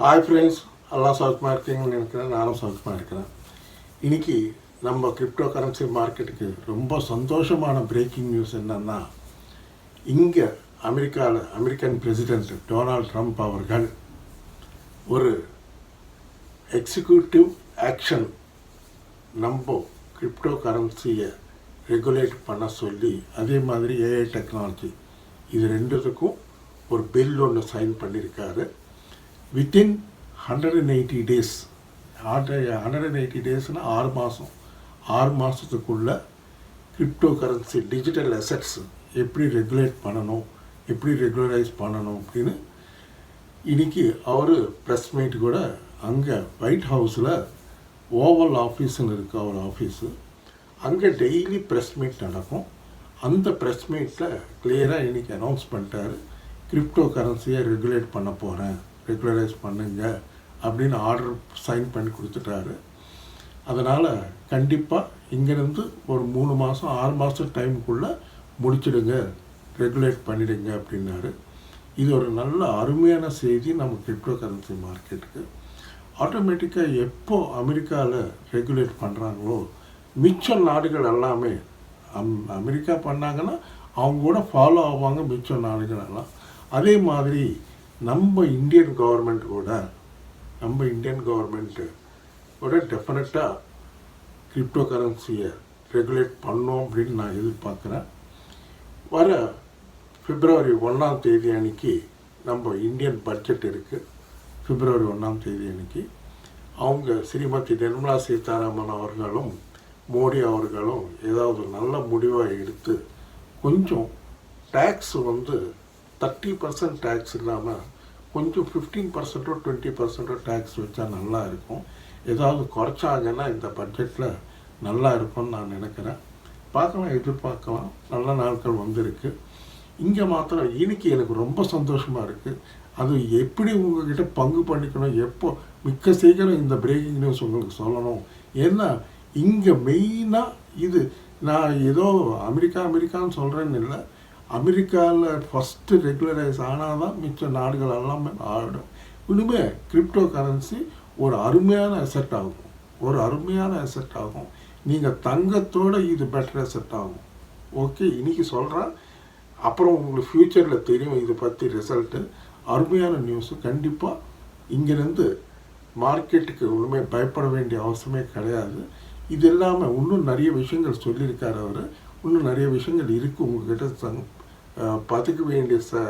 Hi friends எல்லாம் சௌக்கியமாக இருக்கீங்கன்னு நினைக்கிறேன் நானும் சௌக்கியமாக இருக்கிறேன் இன்றைக்கி நம்ம கிரிப்டோ கரன்சி மார்க்கெட்டுக்கு ரொம்ப சந்தோஷமான பிரேக்கிங் நியூஸ் என்னென்னா இங்கே அமெரிக்காவில் அமெரிக்கன் பிரசிடென்ட் டொனால்ட் ட்ரம்ப் அவர்கள் ஒரு எக்ஸிக்யூட்டிவ் ஆக்ஷன் நம்ம கிரிப்டோ கரன்சியை ரெகுலேட் பண்ண சொல்லி அதே மாதிரி ஏஐ டெக்னாலஜி இது ரெண்டுத்துக்கும் ஒரு பில் ஒன்று சைன் பண்ணியிருக்காரு within hundred and eighty days hundred and eighty டேஸ்னால் ஆறு மாதம் ஆறு மாதத்துக்குள்ள கிரிப்டோ கரன்சி டிஜிட்டல் அசட்ஸ் எப்படி ரெகுலேட் பண்ணணும் எப்படி ரெகுலரைஸ் பண்ணணும் அப்படின்னு இன்னைக்கு அவர் ப்ரெஸ் மீட் கூட அங்கே ஒயிட் ஹவுஸில் ஓவல் ஆஃபீஸ்னு இருக்குது அவர் ஆஃபீஸு அங்கே டெய்லி ப்ரெஸ் மீட் நடக்கும். அந்த ப்ரெஸ் மீட்டில் கிளியராக இன்றைக்கி அனௌன்ஸ் பண்ணிட்டாரு. கிரிப்டோ கரன்சியை ரெகுலேட் பண்ண போகிறேன் ரெகுலரைஸ் பண்ணுங்க அப்படின்னு ஆர்டர் சைன் பண்ணி கொடுத்துட்டாரு. அதனால் கண்டிப்பாக இங்கேருந்து ஒரு மூணு மாதம் ஆறு மாதம் டைமுக்குள்ளே முடிச்சிடுங்க ரெகுலேட் பண்ணிடுங்க அப்படின்னாரு. இது ஒரு நல்ல அருமையான செய்தி நம்ம கிரிப்டோ கரன்சி மார்க்கெட்டுக்கு ஆட்டோமேட்டிக்காக எப்போ அமெரிக்காவில் ரெகுலேட் பண்ணுறாங்களோ மிச்ச நாடுகள் எல்லாமே அம் அமெரிக்கா பண்ணாங்கன்னா அவங்க கூட ஃபாலோ ஆவாங்க மிச்ச நாடுகள் எல்லாம். அதே மாதிரி நம்ம இந்தியன் கவர்மெண்ட் கூட நம்ம இந்தியன் கவர்மெண்ட்டு கூட டெஃபினட்டாக கிரிப்டோ கரன்சியை ரெகுலேட் பண்ணோம் அப்படின்னு நான் எதிர்பார்க்குறேன். வர பிப்ரவரி ஒன்றாம் தேதி அன்னைக்கு நம்ம இந்தியன் பட்ஜெட் இருக்குது பிப்ரவரி ஒன்றாம் தேதி அன்னைக்கு. அவங்க ஸ்ரீமதி நிர்மலா சீதாராமன் அவர்களும் மோடி அவர்களும் ஏதாவது நல்ல முடிவாக எடுத்து கொஞ்சம் டேக்ஸ் வந்து தேர்ட்டி பர்சன்ட் டேக்ஸ் இல்லாமல் கொஞ்சம் ஃபிஃப்டீன் பர்சன்ட்டோ டுவெண்ட்டி பர்சன்ட்டோ டேக்ஸ் வச்சா நல்லா இருக்கும். ஏதாவது குறைச்சாங்கன்னா இந்த பட்ஜெட்டில் நல்லா இருக்கும்னு நான் நினைக்கிறேன். பார்க்கலாம் எதிர்பார்க்கலாம். நல்ல நாட்கள் வந்திருக்கு. இங்கே மாத்திரம் இன்னைக்கு எனக்கு ரொம்ப சந்தோஷமாக இருக்குது அது எப்படி உங்ககிட்ட பங்கு பண்ணிக்கணும் எப்போ மிக்க சீக்கிரம் இந்த பிரேக்கிங் நியூஸ் உங்களுக்கு சொல்லணும். ஏன்னா இங்கே மெயினாக இது நான் ஏதோ அமெரிக்கா அமெரிக்கான்னு சொல்கிறேன்னு இல்லை அமெரிக்காவில் ஃபஸ்ட்டு ரெகுலரைஸ் ஆனால் தான் மிச்ச நாடுகள் எல்லாமே ஆகிடும் இனிமேல் கிரிப்டோ கரன்சி ஒரு அருமையான அசெட் ஆகும். ஒரு அருமையான அசெட் ஆகும். நீங்கள் தங்கத்தோட இது பெட்டர் அசெட் ஆகும். ஓகே இன்னைக்கு சொல்கிறேன் அப்புறம் உங்களுக்கு ஃப்யூச்சரில் தெரியும் இதை பற்றி ரிசல்ட்டு அருமையான நியூஸு கண்டிப்பாக இங்கேருந்து மார்க்கெட்டுக்கு ஒன்றுமே பயப்பட வேண்டிய அவசியமே கிடையாது. இது இல்லாமல் இன்னும் நிறைய விஷயங்கள் சொல்லியிருக்காரு அவர். இன்னும் நிறைய விஷயங்கள் இருக்குது உங்ககிட்ட பதுக்க வேண்டிய ச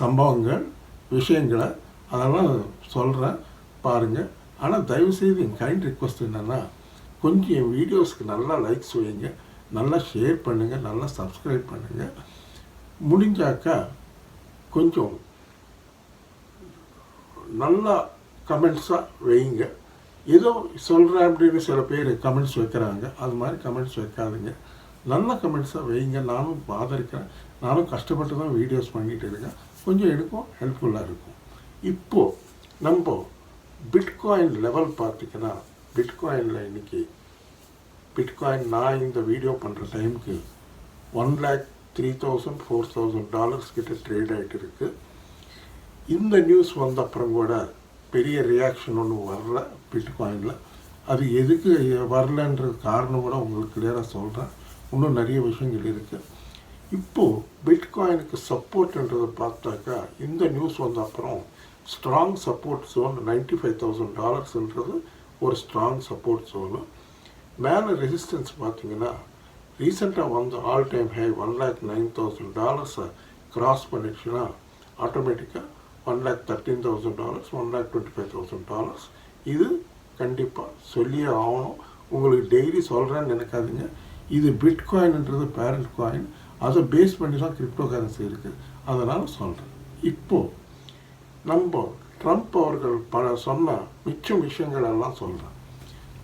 சம்பவங்கள் விஷயங்களை அதெல்லாம் சொல்கிறேன் பாருங்கள் ஆனால் தயவுசெய்து என் கைண்ட் ரிக்வஸ்ட் என்னென்னா கொஞ்சம் என் வீடியோஸ்க்கு நல்லா லைக்ஸ் வைங்க. நல்லா ஷேர் பண்ணுங்கள் நல்லா சப்ஸ்கிரைப் பண்ணுங்கள் முடிஞ்சாக்கா கொஞ்சம் நல்லா கமெண்ட்ஸாக வைங்க. ஏதோ சொல்கிறேன் அப்படின்னு சில பேர் கமெண்ட்ஸ் வைக்கிறாங்க. அது மாதிரி கமெண்ட்ஸ் வைக்காதுங்க. நல்ல கமெண்ட்ஸாக வைங்க. நானும் பார்த்துருக்கிறேன். நானும் கஷ்டப்பட்டு தான் வீடியோஸ் பண்ணிகிட்டு இருக்கேன். கொஞ்சம் எனக்கும் ஹெல்ப்ஃபுல்லாக இருக்கும். இப்போது நம்ம பிட்காயின் லெவல் பார்த்திங்கன்னா பிட்காயினில் இன்றைக்கி பிட்காயின் நான் இந்த வீடியோ பண்ணுற டைமுக்கு one lakh three thousand four thousand dollars கிட்ட ட்ரேட் ஆகிட்டு இருக்குது இந்த நியூஸ் வந்த அப்புறம் கூட பெரிய ரியாக்ஷன் ஒன்றும் வரல பிட்காயினில் அது எதுக்கு வரலன்றது காரணம் கூட உங்களுக்கு கிளியராக சொல்கிறேன் இன்னும் நிறைய விஷயங்கள் இருக்குது இப்போது பிட்காயினுக்கு சப்போர்ட்ன்றதை பார்த்தாக்கா இந்த நியூஸ் வந்த அப்புறம் strong support zone ninety five thousand டாலர்ஸ்ன்றது ஒரு ஸ்ட்ராங் சப்போர்ட் ஜோனு மேலே ரெசிஸ்டன்ஸ் பார்த்தீங்கன்னா ரீசெண்டாக வந்து all time high one lakh nine thousand டாலர்ஸை cross பண்ணிடுச்சுன்னா ஆட்டோமேட்டிக்காக one lakh thirteen thousand dollars one lakh twenty five thousand dollars இது கண்டிப்பாக சொல்லியே ஆகணும். உங்களுக்கு டெய்லி சொல்கிறேன்னு நினைக்காதீங்க. இது பிட்காயின்ன்றது பேரண்ட் காயின் அதை பேஸ் பண்ணி தான் கிரிப்டோ கரன்சி இருக்குது அதனால் சொல்கிறேன் இப்போது நம்ம ட்ரம்ப் அவர்கள் பல சொன்ன மிச்சம் விஷயங்கள் எல்லாம் சொல்கிறேன்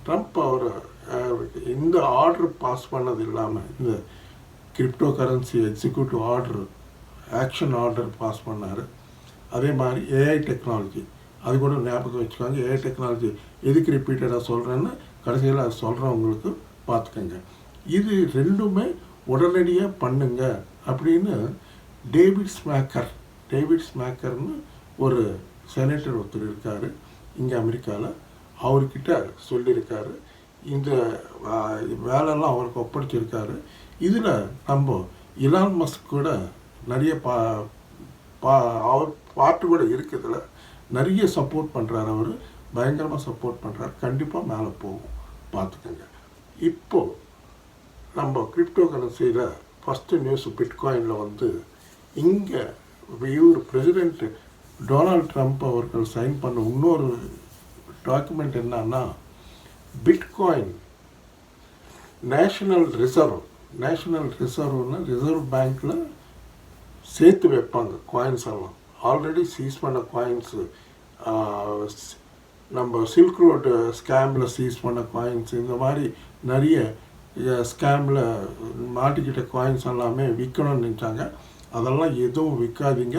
ட்ரம்ப் அவர் இந்த ஆர்டர் பாஸ் பண்ணது இல்லாமல் இந்த crypto currency executive order action order pass பண்ணார். அதே மாதிரி ஏஐ டெக்னாலஜி அது கூட ஞாபகம் வச்சுக்கோங்க ஏஐ டெக்னாலஜி எதுக்கு ரிப்பீட்டடாக சொல்கிறேன்னு கடைசியில் அது சொல்கிறவங்களுக்கு பார்த்துக்கோங்க. இது ரெண்டுமே உடனடியாக பண்ணுங்க அப்படின்னு டேவிட் ஸ்மேக்கர் டேவிட் ஸ்மேக்கர்னு ஒரு செனேட்டர் ஒருத்தர் இருக்கார் இங்கே அமெரிக்காவில் அவர்கிட்ட சொல்லியிருக்காரு. இந்த வேலைலாம் அவருக்கு ஒப்படைச்சிருக்காரு. இதில் நம்ம இலான் மஸ்க் கூட நிறைய பா பா அவர் பாட்டு கூட இருக்குதுல. நிறைய சப்போர்ட் பண்ணுறாரு அவர். பயங்கரமாக சப்போர்ட் பண்ணுறாரு கண்டிப்பாக மேலே போகும். பார்த்துக்கோங்க. இப்போ நம்ம கிரிப்டோ கரன்சியில் ஃபஸ்ட்டு நியூஸ் பிட்காயினில் வந்து இங்கே இவர் பிரசிடெண்ட் டொனால்ட் ட்ரம்ப் அவர்கள் சைன் பண்ண இன்னொரு டாக்குமெண்ட் என்னன்னா பிட்காயின் நேஷனல் ரிசர்வ் நேஷனல் ரிசர்வ்னா ரிசர்வ் பேங்க்கில் சேர்த்து வைப்பாங்க காயின்ஸ் எல்லாம். ஆல்ரெடி சீஸ் பண்ண காயின்ஸு நம்ம சில்க் ரோடு ஸ்கேமில் சீஸ் பண்ண காயின்ஸ் இந்த மாதிரி நிறைய ஸ்கேமில் மாட்டிக்கிட்ட காயின்ஸ் எல்லாமே விற்கணும்னு நினச்சாங்க. அதெல்லாம் எதுவும் விற்காதீங்க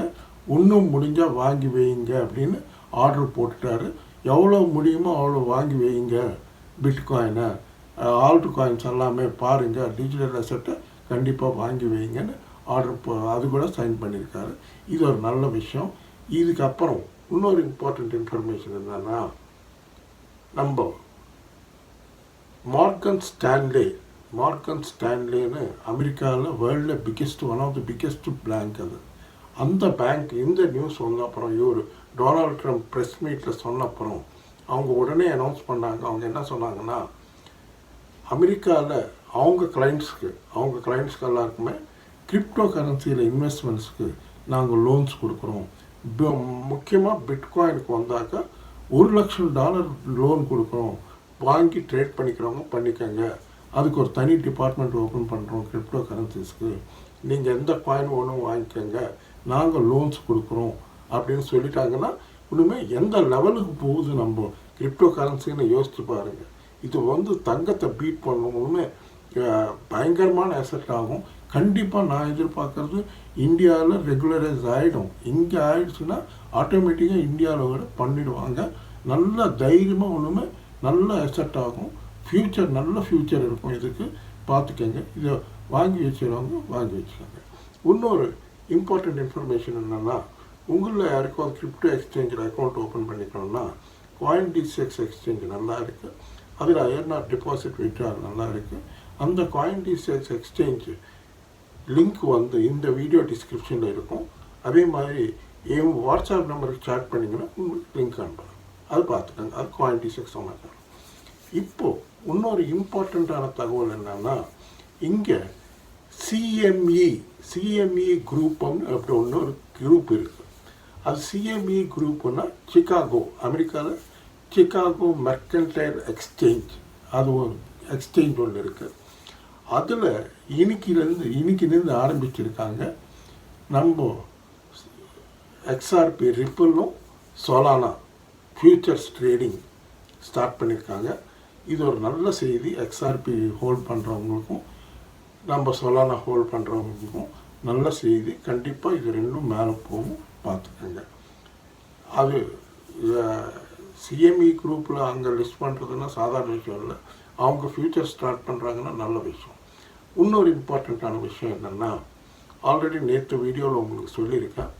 இன்னும் முடிஞ்சால் வாங்கி வைங்க அப்படின்னு ஆர்டர் போட்டுட்டாரு. எவ்வளோ முடியுமோ அவ்வளோ வாங்கி வைங்க பிட்காயினை ஆல்ட் காயின்ஸ் எல்லாமே பாருங்கள் டிஜிட்டல் அசட்டை கண்டிப்பாக வாங்கி வைங்கன்னு ஆர்டர் போ அது கூட சைன் பண்ணியிருக்காரு இது ஒரு நல்ல விஷயம். இதுக்கப்புறம் இன்னொரு இம்பார்ட்டண்ட் இன்ஃபர்மேஷன் என்னென்னா நம்ம மார்க்கன் ஸ்டான்லே மார்க்கன் ஸ்டான்லேன்னு அமெரிக்காவில் வேர்ல்டில் biggest one of the biggest bank அது. அந்த பேங்க் இந்த நியூஸ் வந்த அப்புறம் இவர் டொனால்ட் ட்ரம்ப் ப்ரெஸ் மீட்டில் சொன்ன அப்புறம் அவங்க உடனே அனௌன்ஸ் பண்ணாங்க. அவங்க என்ன சொன்னாங்கன்னா அமெரிக்காவில் அவங்க கிளைண்ட்ஸ்க்கு அவங்க கிளைண்ட்ஸ்க்கு எல்லாருக்குமே கிரிப்டோ கரன்சியில் இன்வெஸ்ட்மெண்ட்ஸ்க்கு நாங்கள் லோன்ஸ் கொடுக்குறோம் முக்கியமாக பிட்காயினுக்கு வந்தாக்கா ஒரு லட்சம் டாலர் லோன் கொடுக்குறோம். வாங்கி ட்ரேட் பண்ணிக்கிறவங்க பண்ணிக்கோங்க. அதுக்கு ஒரு தனி டிபார்ட்மெண்ட் ஓப்பன் பண்ணுறோம் கிரிப்டோ கரன்சிஸ்க்கு நீங்கள் எந்த காயின் ஒன்றும் வாங்கிக்கோங்க. நாங்கள் லோன்ஸ் கொடுக்குறோம். அப்படின்னு சொல்லிட்டாங்கன்னா இனிமே எந்த லெவலுக்கு போகுது நம்ம கிரிப்டோ கரன்சின்னு யோசித்து பாருங்கள் இது வந்து தங்கத்தை பீட் பண்ணணுமே பயங்கரமான அசெட் ஆகும். கண்டிப்பாக நான் எதிர்பார்க்குறது இந்தியாவில் ரெகுலரைஸ் ஆகிடும் இங்கே ஆயிடுச்சுன்னா ஆட்டோமேட்டிக்காக இந்தியாவில் விட பண்ணிடுவாங்க. நல்லா தைரியமாக ஒன்றுமே நல்ல அசெட் ஆகும். ஃப்யூச்சர் நல்ல ஃப்யூச்சர் இருக்கும். இதுக்கு பார்த்துக்கங்க. இதை வாங்கி வச்சுருவாங்க வாங்கி வச்சுக்கோங்க. இன்னொரு இம்பார்ட்டண்ட் இன்ஃபர்மேஷன் என்னென்னா உங்களில் யாருக்கும் கிரிப்டோ எக்ஸ்சேஞ்சில் அக்கௌண்ட் ஓப்பன் பண்ணிக்கணும்னா காயின் டிசிஎக்ஸ் எக்ஸ்சேஞ்ச் நல்லா இருக்குது அதில் ஏர்னா டிபாசிட் விட்ரால் நல்லா இருக்குது அந்த காயின் டிசிஎக்ஸ் எக்ஸ்சேஞ்ச் லிங்க் வந்து இந்த வீடியோ டிஸ்கிரிப்ஷனில் இருக்கும். அதே மாதிரி என் வாட்ஸ்அப் நம்பருக்கு சேட் பண்ணிங்கன்னா உங்களுக்கு லிங்க் அனுப்புகிறேன் அது பார்த்துக்கோங்க அது காயின் சொன்னாங்க. இப்போது இன்னொரு இம்பார்ட்டண்ட்டான தகவல் என்னன்னா இங்கே சிஎம்இ சிஎம்இ குரூப்னு அப்படி ஒன்று ஒரு குரூப் இருக்குது அது சிஎம்இ குரூப்னா சிகாகோ அமெரிக்காவில் சிகாகோ மெர்கன்டைல் எக்ஸ்சேஞ்ச் அது ஒரு எக்ஸ்சேஞ்ச் ஒன்று இருக்குது அதில் இன்னைக்கிலேருந்து இன்னைக்கிலேருந்து ஆரம்பிச்சிருக்காங்க. நம்ம எக்ஸ்ஆர்பி ரிப்பிளும் சொலானா ஃபியூச்சர்ஸ் ட்ரேடிங் ஸ்டார்ட் பண்ணியிருக்காங்க இது ஒரு நல்ல செய்தி. எக்ஸ்ஆர்பி ஹோல்ட் பண்ணுறவங்களுக்கும் நம்ம சொலானா ஹோல்ட் பண்ணுறவங்களுக்கும் நல்ல செய்தி. கண்டிப்பாக இது ரெண்டும் மேலே போகும். பார்த்துக்கோங்க. அது சிஎம்இ குரூப்பில் அங்கே லிஸ்ட் பண்ணுறதுன்னா சாதாரண விஷயம் இல்லை. அவங்க ஃப்யூச்சர் ஸ்டார்ட் பண்ணுறாங்கன்னா நல்ல விஷயம். இன்னொரு இம்பார்ட்டண்ட்டான விஷயம் என்னென்னா ஆல்ரெடி நேற்று வீடியோவில் உங்களுக்கு சொல்லியிருக்கேன்.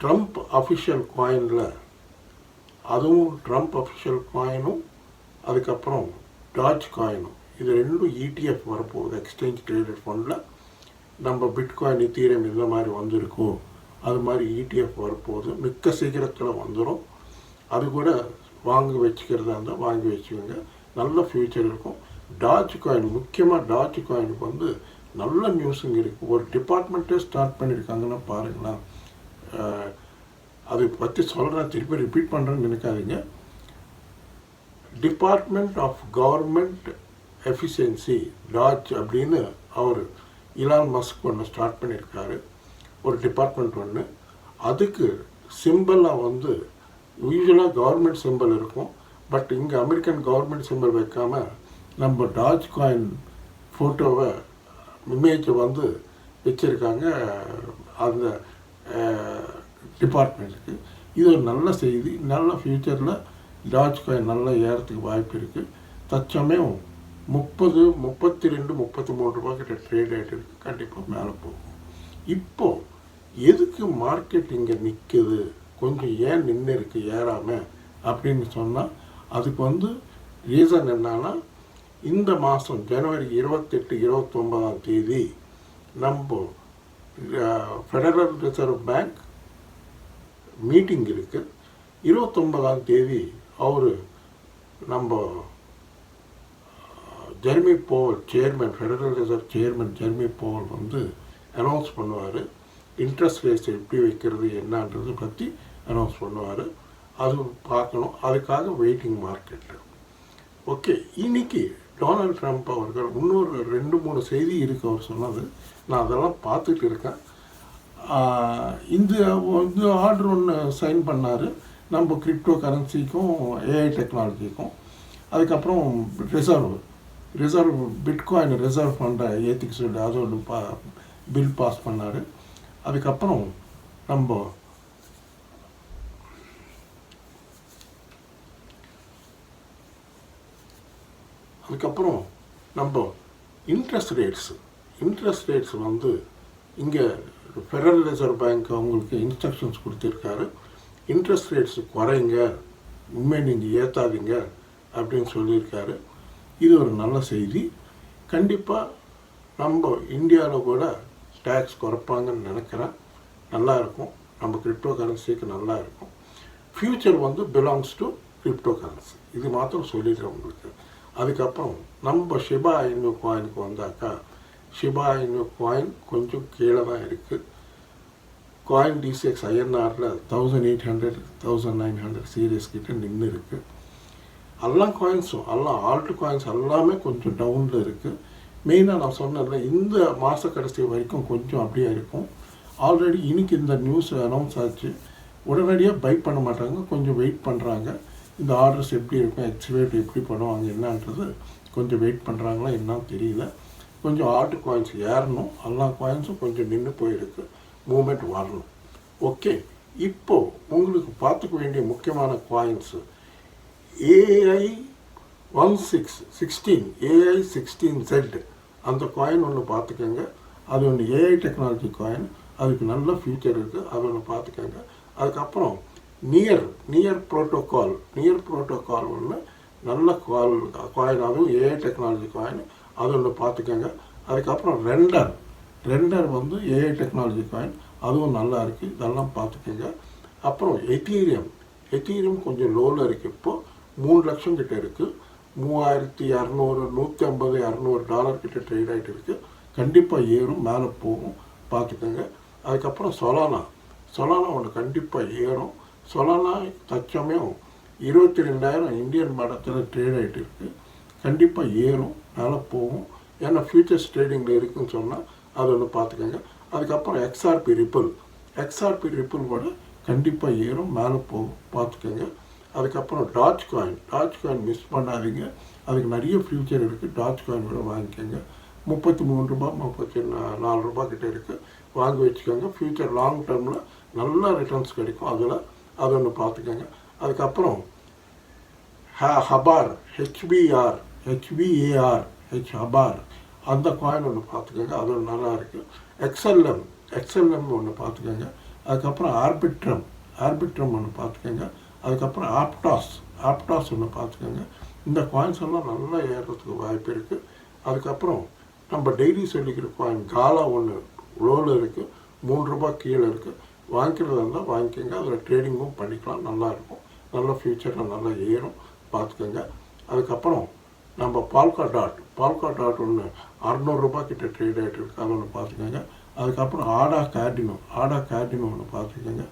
ட்ரம்ப் அஃபிஷியல் காயினில் அதுவும் ட்ரம்ப் அஃபிஷியல் காயினும் அதுக்கப்புறம் டாச் காயினும் இது ரெண்டும் இடிஎஃப் வரப்போகுது எக்ஸ்சேஞ்ச் ட்ரேடட் ஃபண்டில் நம்ம பிட்காயின் தீரம் இந்த மாதிரி வந்திருக்கோ அது மாதிரி இடிஎஃப் வரப்போகுது. மிக்க சீக்கிரத்தில் வந்துடும் அது கூட வாங்கி வச்சுக்கிறதா இருந்தால் வாங்கி வச்சுக்கோங்க. நல்ல ஃப்யூச்சர் இருக்கும். டாச் காயின் முக்கியமாக டாச் காயினுக்கு வந்து நல்ல நியூஸுங்க இருக்குது ஒரு டிபார்ட்மெண்ட்டே ஸ்டார்ட் பண்ணியிருக்காங்கன்னா பாருங்களேன். அதை பற்றி சொல்கிறேன் திருப்பி ரிப்பீட் பண்ணுறேன்னு நினைக்காதீங்க. Department of government efficiency DOGE அப்படின்னு அவர் இலான் மஸ்க் ஒன்று ஸ்டார்ட் பண்ணியிருக்காரு. ஒரு டிபார்ட்மெண்ட் ஒன்று அதுக்கு சிம்பிளாக வந்து யூஸ்வலாக கவர்மெண்ட் சிம்பிள் இருக்கும். பட் இங்கே அமெரிக்கன் கவர்மெண்ட் சிம்பிள் வைக்காமல் நம்ம டாஜ் காயின் ஃபோட்டோவை இமேஜை வந்து வச்சுருக்காங்க. அந்த டிபார்ட்மெண்ட்டுக்கு இது ஒரு நல்ல செய்தி. நல்ல ஃப்யூச்சரில் டாஜ் காயின் நல்ல ஏறத்துக்கு வாய்ப்பு இருக்குது தற்சமயம் முப்பது முப்பத்தி ரெண்டு முப்பத்தி மூணு ரூபா கிட்ட ட்ரேட் ஆகிட்டு இருக்குது கண்டிப்பாக மேலே போகும். இப்போது எதுக்கு மார்க்கெட் இங்கே நிற்குது கொஞ்சம் ஏன் நின்று இருக்குது ஏறாமல் அப்படின்னு சொன்னால் அதுக்கு வந்து ரீசன் என்னன்னா இந்த மாதம் ஜனவரி இருபத்தெட்டு இருபத்தொம்பதாம் தேதி நம்ம ஃபெடரல் ரிசர்வ் பேங்க் மீட்டிங் இருக்குது இருபத்தொம்பதாம் தேதி அவர் நம்ம Jeremy Powell chairman federal reserve chairman Jeremy Powell வந்து அனௌன்ஸ் பண்ணுவார். இன்ட்ரெஸ்ட் ரேட்ஸ் எப்படி வைக்கிறது என்னன்றது பற்றி அனௌன்ஸ் பண்ணுவார். அது பார்க்கணும். அதுக்காக வெயிட்டிங் மார்க்கெட்டு ஓகே இன்னைக்கு டொனால்ட் ட்ரம்ப் அவர்கள் இன்னொரு ரெண்டு மூணு செய்தி இருக்கு அவர் சொன்னது. நான் அதெல்லாம் பார்த்துட்டு இருக்கேன். இந்த வந்து ஆர்டர் ஒன்று சைன் பண்ணார். நம்ம கிரிப்டோ கரன்சிக்கும் ஏஐ டெக்னாலஜிக்கும் அதுக்கப்புறம் ரிசர்வ் ரிசர்வ் பிட்காயின் ரிசர்வ் ஃபண்டை ஏற்றிக்க சொல்லி அது பா பில் பாஸ் பண்ணார். அதுக்கப்புறம் நம்ம அதுக்கப்புறம் நம்ம இன்ட்ரெஸ்ட் ரேட்ஸ் இன்ட்ரெஸ்ட் ரேட்ஸ் வந்து இங்கே ஃபெடரல் ரிசர்வ் பேங்க் அவங்களுக்கு இன்ஸ்ட்ரக்ஷன்ஸ் கொடுத்துருக்காரு. இன்ட்ரெஸ்ட் ரேட்ஸ் குறைங்க உண்மை நீங்கள் ஏற்றாதீங்க அப்படின்னு சொல்லியிருக்காரு. இது ஒரு நல்ல செய்தி. கண்டிப்பாக நம்ம இந்தியாவில் கூட டேக்ஸ் குறைப்பாங்கன்னு நினைக்கிறேன். நல்லா இருக்கும். நம்ம கிரிப்டோ கரன்சிக்கு நல்லா இருக்கும். ஃப்யூச்சர் வந்து பிலாங்ஸ் டு கிரிப்டோ கரன்சி இது மாத்திரம் சொல்லிடுறேன் உங்களுக்கு. அதுக்கப்புறம் நம்ம ஷிபா இன்னு காயினுக்கு வந்தாக்கா ஷிபா இன்னு காயின் கொஞ்சம் கீழே தான் இருக்குது coin DCX ஐஎன்ஆரில் thousand eight hundred thousand nine hundred serious கிட்டே நின்று இருக்குது எல்லா காயின்ஸும் எல்லாம் ஆல்ட் காயின்ஸ் எல்லாமே கொஞ்சம் டவுனில் இருக்குது மெயினாக நான் சொன்னதில் இந்த மாத கடைசி வரைக்கும் கொஞ்சம் அப்படியே இருக்கும். ஆல்ரெடி இன்னைக்கு இந்த நியூஸ் அனௌன்ஸ் ஆச்சு. உடனடியாக பை பண்ண மாட்டாங்க கொஞ்சம் வெயிட் பண்ணுறாங்க இந்த ஆர்டர்ஸ் எப்படி இருக்கும் எக்ஸிவேட் எப்படி பண்ணுவாங்க என்னன்றது கொஞ்சம் வெயிட் பண்ணுறாங்களா என்னன்னு தெரியல. கொஞ்சம் ஆர்ட் காயின்ஸ் ஏறணும். எல்லா காயின்ஸும் கொஞ்சம் நின்று போயிருக்கு. மூமெண்ட் வரணும். ஓகே இப்போ உங்களுக்கு பார்த்துக்க வேண்டிய முக்கியமான coins AI one six sixteen AI sixteen set அந்த காயின் ஒன்று பார்த்துக்கோங்க. அது ஒன்று ஏஐ டெக்னாலஜி காயின் அதுக்கு நல்ல ஃபியூச்சர் இருக்குது அது ஒன்று பார்த்துக்கோங்க. அதுக்கப்புறம் near near protocol near protocol ஒன்று நல்ல கால் காயின் அதுவும் ஏஐ டெக்னாலஜி காயின் அது ஒன்று பார்த்துக்கோங்க. அதுக்கப்புறம் ரெண்டர் ரெண்டர் வந்து ஏஐ டெக்னாலஜி காயின் அதுவும் நல்லா இருக்குது இதெல்லாம் பார்த்துக்கோங்க. அப்புறம் எத்தீரியம் எத்தீரியம் கொஞ்சம் லோவில் இருக்குது இப்போது மூணு லட்சம் கிட்டே இருக்குது மூவாயிரத்தி இரநூறு நூற்றி ஐம்பது இரநூறு டாலர் கிட்ட ட்ரேட் ஆகிட்டு இருக்குது கண்டிப்பாக ஏறும் மேலே போகும். பார்த்துக்கோங்க. அதுக்கப்புறம் சொலானா சொலானா ஒன்று கண்டிப்பாக ஏறும். சொலானா தச்சமயம் இருபத்தி ரெண்டாயிரம் இந்தியன் மடத்தில் ட்ரேட் ஆகிட்டு இருக்குது கண்டிப்பாக ஏறும். மேலே போகும். ஏன்னா ஃபியூச்சர்ஸ் ட்ரேடிங்கில் இருக்குன்னு சொன்னால் அதை ஒன்று பார்த்துக்கோங்க. அதுக்கப்புறம் எக்ஸ்ஆர்பி ரிப்பிள் எக்ஸ்ஆர்பி ரிப்பிள் கூட கண்டிப்பாக ஏறும் மேலே போகும். பார்த்துக்கோங்க. அதுக்கப்புறம் dash coin dash coin miss பண்ணாதீங்க. அதுக்கு நிறைய ஃபியூச்சர் இருக்குது டாச் காயின் கூட வாங்கிக்கோங்க. முப்பத்தி மூணு ரூபா முப்பத்தி நாலு ரூபா கிட்டே இருக்குது வாங்கி வச்சுக்கோங்க. ஃப்யூச்சர் லாங் டேர்மில் நல்ல ரிட்டர்ன்ஸ் கிடைக்கும். அதில் அது ஒன்று பார்த்துக்கோங்க. அதுக்கப்புறம் ஹ ஹபார் ஹெச்பிஆர் ஹெச்பிஏஆர் ஹெச் ஹபார் அந்த காயின் ஒன்று பார்த்துக்கோங்க அது ஒன்று நல்லா இருக்குது எக்ஸ்எல்எம் எக்ஸ்எல்எம் ஒன்று பார்த்துக்கோங்க. அதுக்கப்புறம் ஆர்பிட்ரம் ஆர்பிட்ரம் ஒன்று பார்த்துக்கோங்க. அதுக்கப்புறம் ஆப்டாஸ் ஆப்டாஸ் ஒன்று பார்த்துக்கோங்க. இந்த காயின்ஸ் எல்லாம் நல்லா ஏறுறதுக்கு வாய்ப்பு இருக்குது அதுக்கப்புறம் நம்ம டெய்லி சொல்லிக்கிற காயின் காலா ஒன்று லோவில் இருக்குது மூணு ரூபாய் கீழே இருக்குது வாங்கிக்கிறதா இருந்தால் வாங்கிக்கோங்க. அதில் ட்ரேடிங்கும் பண்ணிக்கலாம். நல்லாயிருக்கும் நல்ல ஃப்யூச்சரில் நல்லா ஏறும். பார்த்துக்கோங்க. அதுக்கப்புறம் நம்ம பால்கா டாட் பால்கா டாட் ஒன்று அறநூறுரூபா கிட்ட ட்ரேட் ஆகிட்டு இருக்காங்கன்னு ஒன்று பார்த்துக்கோங்க. அதுக்கப்புறம் ஆடா கேர்டினோ ஆடா கேர்டினோ ஒன்று பார்த்துக்கோங்க.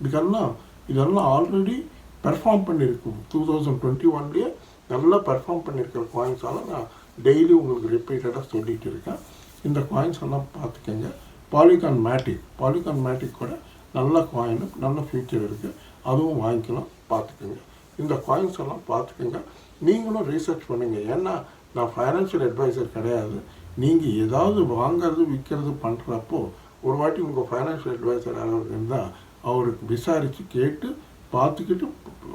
இதுக்கெல்லாம் இதெல்லாம் ஆல்ரெடி பெர்ஃபார்ம் பண்ணியிருக்கும். டூ தௌசண்ட் டுவெண்ட்டி ஒன்லேயே நல்லா பெர்ஃபார்ம் பண்ணியிருக்கிற காயின்ஸால் நான் டெய்லி உங்களுக்கு ரிப்பீட்டடாக சொல்லிகிட்டு இருக்கேன். இந்த காயின்ஸ் எல்லாம் பார்த்துக்கோங்க. பாலிகான் மேட்டிக் பாலிகான் மேட்டிக் கூட நல்ல காயின் நல்ல ஃபியூச்சர் இருக்குது அதுவும் வாங்கிக்கலாம் பார்த்துக்கோங்க. இந்த காயின்ஸ் எல்லாம் பார்த்துக்கோங்க. நீங்களும் ரீசர்ச் பண்ணுங்க. ஏன்னா நான் ஃபைனான்ஷியல் அட்வைசர் கிடையாது. நீங்கள் ஏதாவது வாங்கிறது விற்கிறது பண்ணுறப்போ ஒரு வாட்டி உங்கள் ஃபைனான்ஷியல் அட்வைசர் யாராவது இருந்தால் அவருக்கு விசாரித்து கேட்டு பார்த்துக்கிட்டு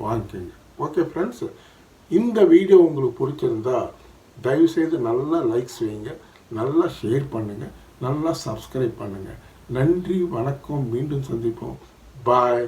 வாங்கிக்கோங்க. ஓகே ஃப்ரெண்ட்ஸ் இந்த வீடியோ உங்களுக்கு பிடிச்சிருந்தா தயவுசெய்து நல்லா லைக்ஸ் வைங்க. நல்லா ஷேர் பண்ணுங்கள் நல்லா சப்ஸ்கிரைப் பண்ணுங்கள் நன்றி வணக்கம். மீண்டும் சந்திப்போம். பாய்